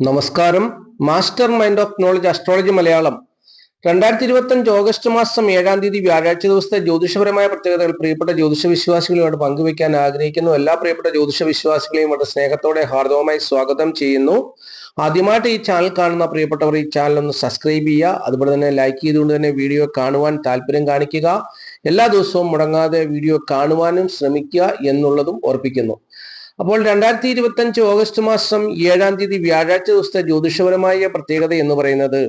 നമസ്കാരം. Master mind of knowledge astrology Malayalam. രണ്ടായിരത്തി ഇരുപത്തഞ്ച് ഓഗസ്റ്റ് മാസം ഏഴാം തീയതി വ്യാഴാഴ്ച ദിവസത്തെ ജ്യോതിഷപരമായ പ്രത്യേകതകൾ പ്രിയപ്പെട്ട ജ്യോതിഷ വിശ്വാസികളുമായിട്ട് പങ്കുവയ്ക്കാൻ ആഗ്രഹിക്കുന്നു. എല്ലാ പ്രിയപ്പെട്ട ജ്യോതിഷ വിശ്വാസികളെയും വളരെ സ്നേഹത്തോടെ ഹാർദവമായി സ്വാഗതം ചെയ്യുന്നു. ആദ്യമായിട്ട് ഈ ചാനൽ കാണുന്ന പ്രിയപ്പെട്ടവർ ഈ ചാനൽ ഒന്ന് സബ്സ്ക്രൈബ് ചെയ്യുക. അതുപോലെ തന്നെ ലൈക്ക് ചെയ്തുകൊണ്ട് തന്നെ വീഡിയോ കാണുവാൻ താല്പര്യം കാണിക്കുക. എല്ലാ ദിവസവും മുടങ്ങാതെ വീഡിയോ കാണുവാനും ശ്രമിക്കുക എന്നുള്ളതും ഓർപ്പിക്കുന്നു. അപ്പോൾ രണ്ടായിരത്തി ഇരുപത്തി അഞ്ച് ഓഗസ്റ്റ് മാസം ഏഴാം തീയതി വ്യാഴാഴ്ച ദിവസത്തെ ജ്യോതിഷപരമായ പ്രത്യേകത എന്ന് പറയുന്നത്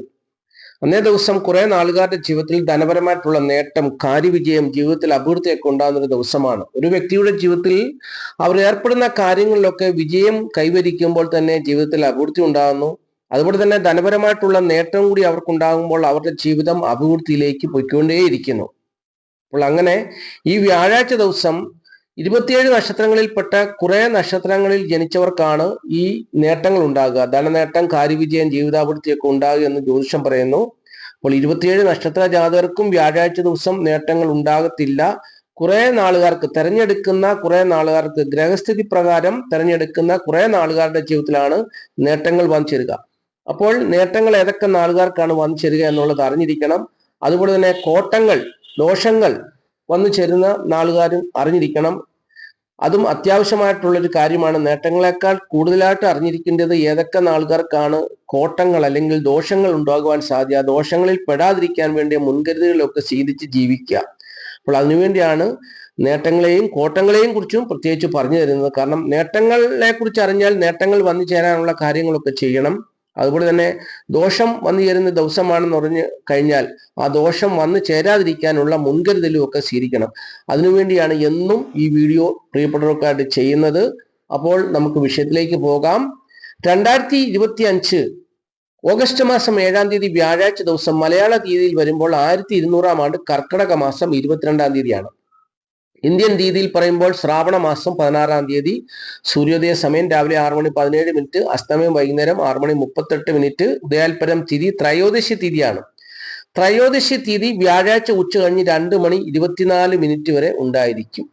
അന്നേ ദിവസം കുറെ നാളുകാരുടെ ജീവിതത്തിൽ ധനപരമായിട്ടുള്ള നേട്ടം കാര്യവിജയം ജീവിതത്തിൽ അഭിവൃദ്ധിയൊക്കെ ഉണ്ടാകുന്ന ഒരു ദിവസമാണ്. ഒരു വ്യക്തിയുടെ ജീവിതത്തിൽ അവർ ഏർപ്പെടുന്ന കാര്യങ്ങളിലൊക്കെ വിജയം കൈവരിക്കുമ്പോൾ തന്നെ ജീവിതത്തിൽ അഭിവൃദ്ധി ഉണ്ടാകുന്നു. അതുപോലെ തന്നെ ധനപരമായിട്ടുള്ള നേട്ടം കൂടി അവർക്കുണ്ടാകുമ്പോൾ അവരുടെ ജീവിതം അഭിവൃദ്ധിയിലേക്ക് പോയിക്കൊണ്ടേയിരിക്കുന്നു. അപ്പോൾ അങ്ങനെ ഈ വ്യാഴാഴ്ച ദിവസം ഇരുപത്തിയേഴ് നക്ഷത്രങ്ങളിൽപ്പെട്ട കുറെ നക്ഷത്രങ്ങളിൽ ജനിച്ചവർക്കാണ് ഈ നേട്ടങ്ങൾ ഉണ്ടാകുക ധനനേട്ടം കാര്യവിജയം ജീവിതാപൃത്തിയൊക്കെ ഉണ്ടാകുക എന്ന് ജ്യോതിഷം പറയുന്നു. അപ്പോൾ ഇരുപത്തിയേഴ് നക്ഷത്ര ജാതകർക്കും വ്യാഴാഴ്ച ദിവസം നേട്ടങ്ങൾ ഉണ്ടാകത്തില്ല. കുറെ നാളുകാർക്ക് തെരഞ്ഞെടുക്കുന്ന കുറെ നാളുകാർക്ക് ഗ്രഹസ്ഥിതി പ്രകാരം തെരഞ്ഞെടുക്കുന്ന കുറെ നാളുകാരുടെ ജീവിതത്തിലാണ് നേട്ടങ്ങൾ വന്നു അപ്പോൾ നേട്ടങ്ങൾ ഏതൊക്കെ നാളുകാർക്കാണ് വന്നു ചേരുക എന്നുള്ളത് അറിഞ്ഞിരിക്കണം. അതുപോലെ തന്നെ കോട്ടങ്ങൾ ദോഷങ്ങൾ വന്നു ചേരുന്ന നാളുകാരും അറിഞ്ഞിരിക്കണം. അതും അത്യാവശ്യമായിട്ടുള്ളൊരു കാര്യമാണ്. നേട്ടങ്ങളെക്കാൾ കൂടുതലായിട്ട് അറിഞ്ഞിരിക്കേണ്ടത് ഏതൊക്കെ നാളുകാർക്കാണ് കോട്ടങ്ങൾ അല്ലെങ്കിൽ ദോഷങ്ങൾ ഉണ്ടാകുവാൻ സാധ്യത ദോഷങ്ങളിൽ പെടാതിരിക്കാൻ വേണ്ടിയ മുൻകരുതലുകളൊക്കെ സ്വീകരിച്ച് ജീവിക്കുക. അപ്പോൾ അതിനുവേണ്ടിയാണ് നേട്ടങ്ങളെയും കോട്ടങ്ങളെയും കുറിച്ചും പ്രത്യേകിച്ച് പറഞ്ഞു തരുന്നത്. കാരണം നേട്ടങ്ങളെ കുറിച്ച് അറിഞ്ഞാൽ നേട്ടങ്ങൾ വന്നു ചേരാനുള്ള കാര്യങ്ങളൊക്കെ ചെയ്യണം. അതുപോലെ തന്നെ ദോഷം വന്നു ചേരുന്ന ദിവസമാണെന്ന് പറഞ്ഞു കഴിഞ്ഞാൽ ആ ദോഷം വന്നു ചേരാതിരിക്കാനുള്ള മുൻകരുതലും ഒക്കെ സ്വീകരിക്കണം അതിനുവേണ്ടിയാണ് എന്നും ഈ വീഡിയോ പ്രിയപ്പെട്ടവർക്കായിട്ട് ചെയ്യുന്നത്. അപ്പോൾ നമുക്ക് വിഷയത്തിലേക്ക് പോകാം. രണ്ടായിരത്തി ഇരുപത്തി അഞ്ച് ഓഗസ്റ്റ് മാസം ഏഴാം തീയതി വ്യാഴാഴ്ച ദിവസം മലയാള തീയതിയിൽ വരുമ്പോൾ ആയിരത്തി ഇരുന്നൂറാം ആണ്ട് കർക്കിടക മാസം ഇരുപത്തിരണ്ടാം തീയതിയാണ്. ഇന്ത്യൻ രീതിയിൽ പറയുമ്പോൾ ശ്രാവണ മാസം പതിനാറാം തീയതി സൂര്യോദയ സമയം രാവിലെ ആറ് മണി പതിനേഴ് മിനിറ്റ് അസ്തമയം വൈകുന്നേരം ആറ് മണി മുപ്പത്തെട്ട് മിനിറ്റ് ഉദയാൽപരം തിരി ത്രയോദശി തിരിയാണ് ത്രയോദശി തീയതി വ്യാഴാഴ്ച ഉച്ച കഴിഞ്ഞ് രണ്ട് മണി ഇരുപത്തിനാല് മിനിറ്റ് വരെ ഉണ്ടായിരിക്കും.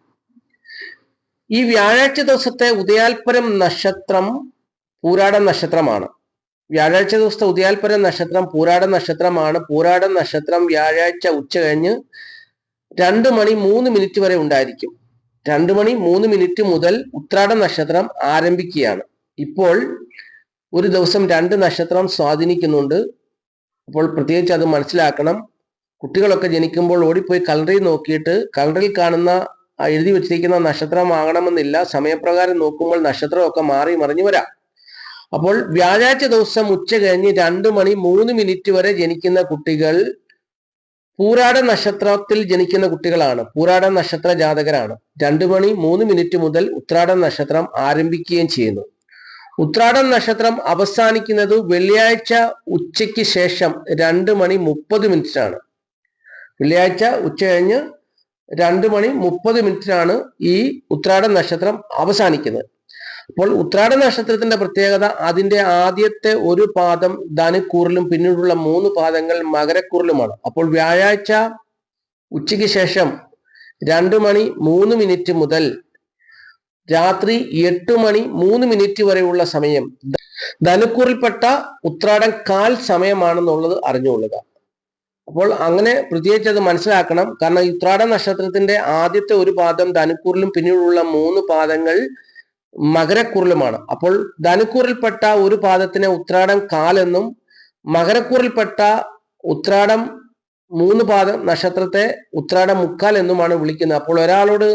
ഈ വ്യാഴാഴ്ച ദിവസത്തെ ഉദയാൽപരം നക്ഷത്രം പൂരാട നക്ഷത്രമാണ്. വ്യാഴാഴ്ച ദിവസത്തെ ഉദയാൽപരം നക്ഷത്രം പൂരാട നക്ഷത്രമാണ്. പൂരാട നക്ഷത്രം വ്യാഴാഴ്ച ഉച്ച കഴിഞ്ഞ് രണ്ട് മണി മൂന്ന് മിനിറ്റ് വരെ ഉണ്ടായിരിക്കും. രണ്ട് മണി മൂന്ന് മിനിറ്റ് മുതൽ ഉത്രാട നക്ഷത്രം ആരംഭിക്കുകയാണ്. ഇപ്പോൾ ഒരു ദിവസം രണ്ട് നക്ഷത്രം സ്വാധീനിക്കുന്നുണ്ട്. അപ്പോൾ പ്രത്യേകിച്ച് അത് മനസ്സിലാക്കണം. കുട്ടികളൊക്കെ ജനിക്കുമ്പോൾ ഓടിപ്പോയി കലണ്ടറിൽ നോക്കിയിട്ട് കലണ്ടറിൽ കാണുന്ന എഴുതി വെച്ചിരിക്കുന്ന നക്ഷത്രമാകണമെന്നില്ല. സമയപ്രകാരം നോക്കുമ്പോൾ നക്ഷത്രമൊക്കെ മാറി മറിഞ്ഞു വരാം. അപ്പോൾ വ്യാഴാഴ്ച ദിവസം ഉച്ച കഴിഞ്ഞ് രണ്ട് മണി മൂന്ന് മിനിറ്റ് വരെ ജനിക്കുന്ന കുട്ടികൾ പൂരാട നക്ഷത്രത്തിൽ ജനിക്കുന്ന കുട്ടികളാണ്. പൂരാട നക്ഷത്ര ജാതകരാണ്. രണ്ടു മണി മൂന്ന് മിനിറ്റ് മുതൽ ഉത്രാട നക്ഷത്രം ആരംഭിക്കുകയും ചെയ്യുന്നു. ഉത്രാടം നക്ഷത്രം അവസാനിക്കുന്നത് വെള്ളിയാഴ്ച ഉച്ചയ്ക്ക് ശേഷം രണ്ട് മണി മുപ്പത് മിനിറ്റിനാണ്. വെള്ളിയാഴ്ച ഉച്ച കഴിഞ്ഞ് രണ്ട് മണി മുപ്പത് മിനിറ്റിനാണ് ഈ ഉത്രാടം നക്ഷത്രം അവസാനിക്കുന്നത്. അപ്പോൾ ഉത്രാട നക്ഷത്രത്തിന്റെ പ്രത്യേകത അതിന്റെ ആദ്യത്തെ ഒരു പാദം ധനുക്കൂറിലും പിന്നീടുള്ള മൂന്ന് പാദങ്ങൾ മകരക്കൂറിലുമാണ്. അപ്പോൾ വ്യാഴാഴ്ച ഉച്ചയ്ക്ക് ശേഷം രണ്ട് മണി മൂന്ന് മിനിറ്റ് മുതൽ രാത്രി എട്ട് മണി മൂന്ന് മിനിറ്റ് വരെയുള്ള സമയം ധനുക്കൂറിൽപ്പെട്ട ഉത്രാടം കാൽ സമയമാണെന്നുള്ളത് അറിഞ്ഞുകൊള്ളുക. അപ്പോൾ അങ്ങനെ പ്രത്യേകിച്ച് അത് മനസ്സിലാക്കണം. കാരണം ഉത്രാട നക്ഷത്രത്തിന്റെ ആദ്യത്തെ ഒരു പാദം ധനുക്കൂറിലും പിന്നീടുള്ള മൂന്ന് പാദങ്ങൾ മകരക്കുറിലുമാണ്. അപ്പോൾ ധനുക്കൂറിൽപ്പെട്ട ഒരു പാദത്തിനെ ഉത്രാടം കാലെന്നും മകരക്കൂറിൽപ്പെട്ട ഉത്രാടം മൂന്ന് പാദം നക്ഷത്രത്തെ ഉത്രാടം മുക്കാൽ എന്നുമാണ് വിളിക്കുന്നത്. അപ്പോൾ ഒരാളോട്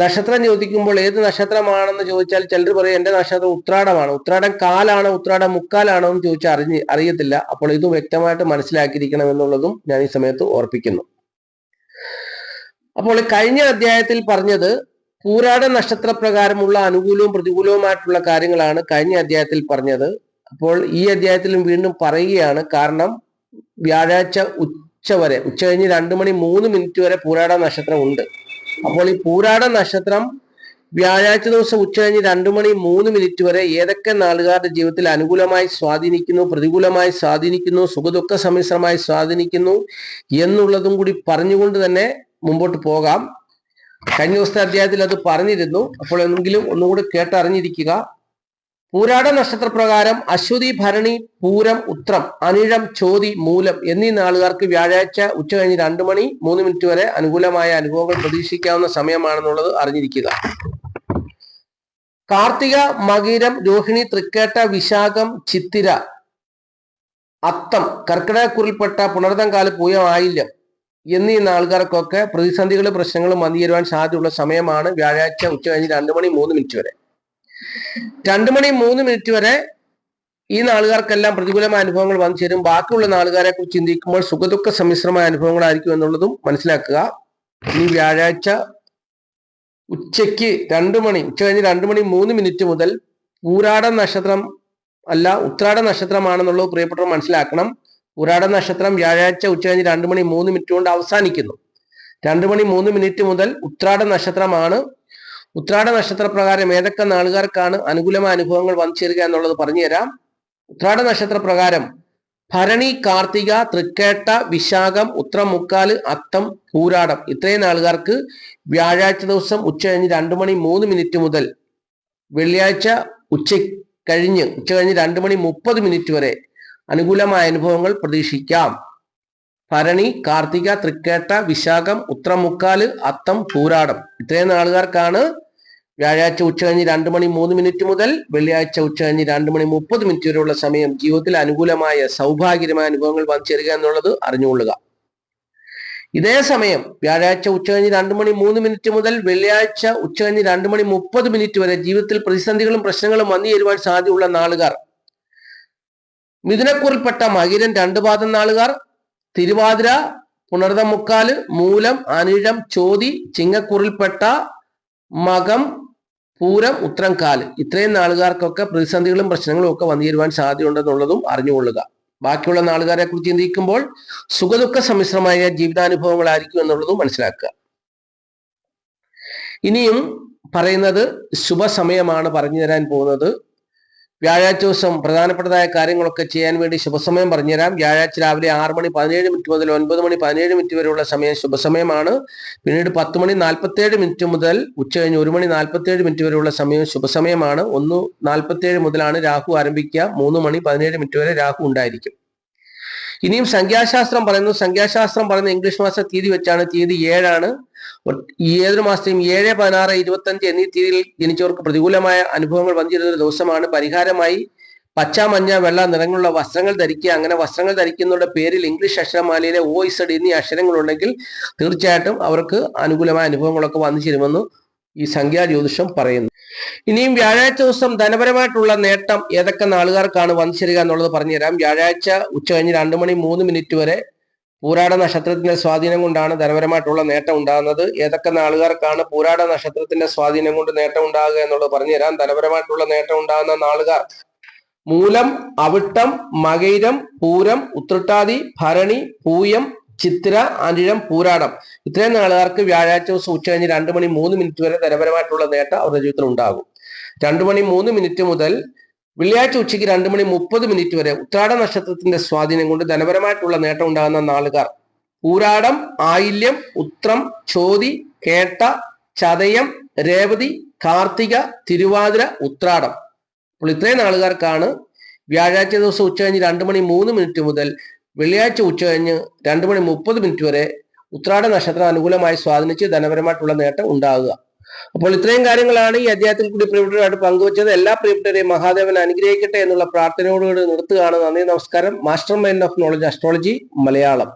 നക്ഷത്രം ചോദിക്കുമ്പോൾ ഏത് നക്ഷത്രമാണെന്ന് ചോദിച്ചാൽ ചിലർ പറയും എന്റെ നക്ഷത്രം ഉത്രാടമാണ്. ഉത്രാടം കാലാണ് ഉത്രാടം മുക്കാലാണോ എന്ന് ചോദിച്ചാൽ അറിഞ്ഞ് അറിയത്തില്ല. അപ്പോൾ ഇത് വ്യക്തമായിട്ട് മനസ്സിലാക്കിയിരിക്കണം എന്നുള്ളതും ഞാൻ ഈ സമയത്ത് ഓർപ്പിക്കുന്നു. അപ്പോൾ കഴിഞ്ഞ അധ്യായത്തിൽ പറഞ്ഞത് പൂരാട നക്ഷത്രപ്രകാരമുള്ള അനുകൂലവും പ്രതികൂലവുമായിട്ടുള്ള കാര്യങ്ങളാണ് കഴിഞ്ഞ അധ്യായത്തിൽ പറഞ്ഞത്. അപ്പോൾ ഈ അധ്യായത്തിലും വീണ്ടും പറയുകയാണ് കാരണം വ്യാഴാഴ്ച ഉച്ച വരെ ഉച്ച കഴിഞ്ഞ് രണ്ടു മണി മൂന്ന് മിനിറ്റ് വരെ പൂരാട നക്ഷത്രം ഉണ്ട്. അപ്പോൾ ഈ പൂരാട നക്ഷത്രം വ്യാഴാഴ്ച ദിവസം ഉച്ച കഴിഞ്ഞ് രണ്ടു മണി മൂന്ന് മിനിറ്റ് വരെ ഏതൊക്കെ നാളുകാരുടെ ജീവിതത്തിൽ അനുകൂലമായി സ്വാധീനിക്കുന്നു പ്രതികൂലമായി സ്വാധീനിക്കുന്നു സുഖദുഃഖ സമ്മിശ്രമായി സ്വാധീനിക്കുന്നു എന്നുള്ളതും കൂടി പറഞ്ഞുകൊണ്ട് തന്നെ മുമ്പോട്ട് പോകാം. കഴിഞ്ഞ ദിവസത്തെ അധ്യായത്തിൽ അത് പറഞ്ഞിരുന്നു. അപ്പോൾ എങ്കിലും ഒന്നുകൂടി കേട്ടറിഞ്ഞിരിക്കുക. പൂരാട നക്ഷത്രപ്രകാരം അശ്വതി ഭരണി പൂരം ഉത്രം അനിഴം ചോതി മൂലം എന്നീ നാളുകാർക്ക് വ്യാഴാഴ്ച ഉച്ച കഴിഞ്ഞ് രണ്ടു മണി മൂന്ന് മിനിറ്റ് വരെ അനുകൂലമായ അനുഭവങ്ങൾ പ്രതീക്ഷിക്കാവുന്ന സമയമാണെന്നുള്ളത് അറിഞ്ഞിരിക്കുക. കാർത്തിക മകീരം രോഹിണി തൃക്കേട്ട വിശാഖം ചിത്തിര അത്തം കർക്കിടകക്കുറിൽപ്പെട്ട പുണർതം കാല പൂയം ആയില്യം എന്നീ ആൾക്കാർക്കൊക്കെ പ്രതിസന്ധികളും പ്രശ്നങ്ങളും വന്നുചേരുവാൻ സാധ്യതയുള്ള സമയമാണ് വ്യാഴാഴ്ച ഉച്ച കഴിഞ്ഞ് രണ്ടു മണി മൂന്ന് മിനിറ്റ് വരെ. രണ്ടു മണി മൂന്ന് മിനിറ്റ് വരെ ഈ നാളുകാർക്കെല്ലാം പ്രതികൂലമായ അനുഭവങ്ങൾ വന്നു ചേരും. ബാക്കിയുള്ള നാളുകാരെ കുറിച്ച് ചിന്തിക്കുമ്പോൾ സുഖദുഃഖ സമ്മിശ്രമായ അനുഭവങ്ങളായിരിക്കും എന്നുള്ളതും മനസ്സിലാക്കുക. ഈ വ്യാഴാഴ്ച ഉച്ചയ്ക്ക് രണ്ടു മണി ഉച്ച കഴിഞ്ഞ് രണ്ടു മണി മൂന്ന് മിനിറ്റ് മുതൽ പൂരാട നക്ഷത്രം അല്ല ഉത്രാട നക്ഷത്രമാണെന്നുള്ളത് പ്രിയപ്പെട്ടവർ മനസ്സിലാക്കണം. പൂരാട നക്ഷത്രം വ്യാഴാഴ്ച ഉച്ച കഴിഞ്ഞ് രണ്ടു മണി മൂന്ന് മിനിറ്റ് കൊണ്ട് അവസാനിക്കുന്നു. രണ്ടു മണി മൂന്ന് മിനിറ്റ് മുതൽ ഉത്രാട നക്ഷത്രമാണ്. ഉത്രാട നക്ഷത്രപ്രകാരം ഏതൊക്കെ നാളുകാർക്കാണ് അനുകൂലമായ അനുഭവങ്ങൾ വന്നു ചേരുക എന്നുള്ളത് പറഞ്ഞുതരാം. ഉത്രാട നക്ഷത്രപ്രകാരം ഭരണി കാർത്തിക തൃക്കേട്ട വിശാഖം ഉത്രമുക്കാൽ അത്തം പൂരാടം ഇത്രയും നാളുകാർക്ക് വ്യാഴാഴ്ച ദിവസം ഉച്ച കഴിഞ്ഞ് രണ്ടു മണി മൂന്ന് മിനിറ്റ് മുതൽ വെള്ളിയാഴ്ച ഉച്ച കഴിഞ്ഞ് ഉച്ച കഴിഞ്ഞ് രണ്ടു മണി മുപ്പത് മിനിറ്റ് വരെ അനുകൂലമായ അനുഭവങ്ങൾ പ്രതീക്ഷിക്കാം. ഭരണി കാർത്തിക തൃക്കേട്ട വിശാഖം ഉത്രമുക്കാൽ അത്തം പൂരാടം. ഇത്രയും നാളുകാർക്കാണ് വ്യാഴാഴ്ച ഉച്ച കഴിഞ്ഞ് രണ്ട് മണി മൂന്ന് മിനിറ്റ് മുതൽ വെള്ളിയാഴ്ച ഉച്ച കഴിഞ്ഞ് രണ്ട് മണി മുപ്പത് മിനിറ്റ് വരെയുള്ള സമയം ജീവിതത്തിൽ അനുകൂലമായ സൗഭാഗ്യമായ അനുഭവങ്ങൾ വന്നു ചേരുക എന്നുള്ളത് അറിഞ്ഞുകൊള്ളുക. ഇതേ സമയം വ്യാഴാഴ്ച ഉച്ച കഴിഞ്ഞ് രണ്ട് മണി മൂന്ന് മിനിറ്റ് മുതൽ വെള്ളിയാഴ്ച ഉച്ച കഴിഞ്ഞ് രണ്ട് മണി മുപ്പത് മിനിറ്റ് വരെ ജീവിതത്തിൽ പ്രതിസന്ധികളും പ്രശ്നങ്ങളും വന്നു ചേരുവാൻ സാധ്യതയുള്ള നാളുകാർ മിഥുനക്കുറിൽപ്പെട്ട മകിരൻ രണ്ടു പാദം നാളുകാർ തിരുവാതിര പുണർതമുക്കാൽ മൂലം അനിഴം ചോതി ചിങ്ങക്കുറിൽപ്പെട്ട മകം പൂരം ഉത്തരം കാൽ ഇത്രയും നാളുകാർക്കൊക്കെ പ്രതിസന്ധികളും പ്രശ്നങ്ങളും ഒക്കെ വന്നു ചേരുവാൻ സാധ്യതയുണ്ടെന്നുള്ളതും അറിഞ്ഞുകൊള്ളുക. ബാക്കിയുള്ള നാളുകാരെ കുറിച്ച് ചിന്തിക്കുമ്പോൾ സുഖദുഃഖ സമ്മിശ്രമായ ജീവിതാനുഭവങ്ങളായിരിക്കും എന്നുള്ളതും മനസ്സിലാക്കുക. ഇനിയും പറയുന്നത് ശുഭസമയമാണ് പറഞ്ഞു തരാൻ പോകുന്നത്. വ്യാഴാഴ്ച ദിവസം പ്രധാനപ്പെട്ടതായ കാര്യങ്ങളൊക്കെ ചെയ്യാൻ വേണ്ടി ശുഭസമയം പറഞ്ഞുതരാം. വ്യാഴാഴ്ച രാവിലെ ആറ് മണി പതിനേഴ് മിനിറ്റ് മുതൽ ഒൻപത് മണി പതിനേഴ് മിനിറ്റ് വരെയുള്ള സമയം ശുഭസമയമാണ്. പിന്നീട് പത്ത് മണി നാൽപ്പത്തേഴ് മിനിറ്റ് മുതൽ ഉച്ച കഴിഞ്ഞ് ഒരു മണി നാൽപ്പത്തേഴ് മിനിറ്റ് വരെയുള്ള സമയം ശുഭസമയമാണ്. ഒന്ന് നാൽപ്പത്തേഴ് മുതലാണ് രാഹു ആരംഭിക്കുക. മൂന്ന് മണി പതിനേഴ് മിനിറ്റ് വരെ രാഹു ഉണ്ടായിരിക്കും. ഇനിയും സംഖ്യാശാസ്ത്രം പറയുന്നു. സംഖ്യാശാസ്ത്രം പറയുന്ന ഇംഗ്ലീഷ് മാസ തീയതി വെച്ചാണ്. തീയതി ഏഴാണ്. ഏതൊരു മാസത്തെയും ഏഴ് പതിനാറ് ഇരുപത്തഞ്ച് എന്നീ തീയതിയിൽ ജനിച്ചവർക്ക് പ്രതികൂലമായ അനുഭവങ്ങൾ വന്നിരുന്ന ഒരു ദിവസമാണ്. പരിഹാരമായി പച്ച മഞ്ഞ വെള്ള നിറങ്ങളുള്ള വസ്ത്രങ്ങൾ ധരിക്കുക. അങ്ങനെ വസ്ത്രങ്ങൾ ധരിക്കുന്നവരുടെ പേരിൽ ഇംഗ്ലീഷ് അക്ഷരമാലയിലെ ഓ ഇസഡ് എന്നീ അക്ഷരങ്ങളുണ്ടെങ്കിൽ തീർച്ചയായിട്ടും അവർക്ക് അനുകൂലമായ അനുഭവങ്ങളൊക്കെ വന്നു ചേരുമെന്ന് ഈ സംഖ്യാ ജ്യോതിഷം പറയുന്നു. ഇനിയും വ്യാഴാഴ്ച ദിവസം ധനപരമായിട്ടുള്ള നേട്ടം ഏതൊക്കെ നാളുകാർക്കാണ് വന്നിച്ചേരുക ചേരുക എന്നുള്ളത് പറഞ്ഞുതരാം. വ്യാഴാഴ്ച ഉച്ച കഴിഞ്ഞ് രണ്ടു മണി മൂന്ന് മിനിറ്റ് വരെ പൂരാട നക്ഷത്രത്തിന്റെ സ്വാധീനം കൊണ്ടാണ് ധനപരമായിട്ടുള്ള നേട്ടം ഉണ്ടാകുന്നത്. ഏതൊക്കെ നാളുകാർക്കാണ് പൂരാട നക്ഷത്രത്തിന്റെ സ്വാധീനം കൊണ്ട് നേട്ടം ഉണ്ടാകുക എന്നുള്ളത് പറഞ്ഞുതരാം. ധനപരമായിട്ടുള്ള നേട്ടം ഉണ്ടാകുന്ന നാളുകാർ മൂലം അവിട്ടം മകൈരം പൂരം ഉത്രട്ടാതി ഭരണി പൂയം ചിത്ര അനിഴം പൂരാടം. ഇത്രയും നാളുകാർക്ക് വ്യാഴാഴ്ച ദിവസം ഉച്ച കഴിഞ്ഞ് രണ്ട് മണി മൂന്ന് മിനിറ്റ് വരെ ധനപരമായിട്ടുള്ള നേട്ടം അവരുടെ ജീവിതത്തിൽ ഉണ്ടാകും. രണ്ടു മണി മൂന്ന് മിനിറ്റ് മുതൽ വെള്ളിയാഴ്ച ഉച്ചയ്ക്ക് രണ്ട് മണി മുപ്പത് മിനിറ്റ് വരെ ഉത്രാട നക്ഷത്രത്തിന്റെ സ്വാധീനം കൊണ്ട് ധനപരമായിട്ടുള്ള നേട്ടം ഉണ്ടാകുന്ന നാളുകാർ. പൂരാടം ആയില്യം ഉത്രം ചോതി കേട്ട ചതയം രേവതി കാർത്തിക തിരുവാതിര ഉത്രാടം. അപ്പോൾ ഇത്രയും നാളുകാർക്കാണ് വ്യാഴാഴ്ച ദിവസം ഉച്ച കഴിഞ്ഞ് രണ്ട് മണി മൂന്ന് മിനിറ്റ് മുതൽ വെള്ളിയാഴ്ച ഉച്ച കഴിഞ്ഞ് രണ്ട് മണി മുപ്പത് മിനിറ്റ് വരെ ഉത്രാട നക്ഷത്രം അനുകൂലമായി സ്വാധീനിച്ച് ധനപരമായിട്ടുള്ള നേട്ടം ഉണ്ടാകുക അപ്പോൾ ഇത്രയും കാര്യങ്ങളാണ് ഈ അധ്യായത്തിൽ കൂടി പ്രിയപ്പെട്ടവരായിട്ട് പങ്കുവച്ചത്. എല്ലാ പ്രിയപ്പെട്ടവരെയും മഹാദേവൻ അനുഗ്രഹിക്കട്ടെ എന്നുള്ള പ്രാർത്ഥനയോടുകൂടി നിർത്തുകയാണ്. നന്ദി നമസ്കാരം. Master mind of knowledge astrology Malayalam.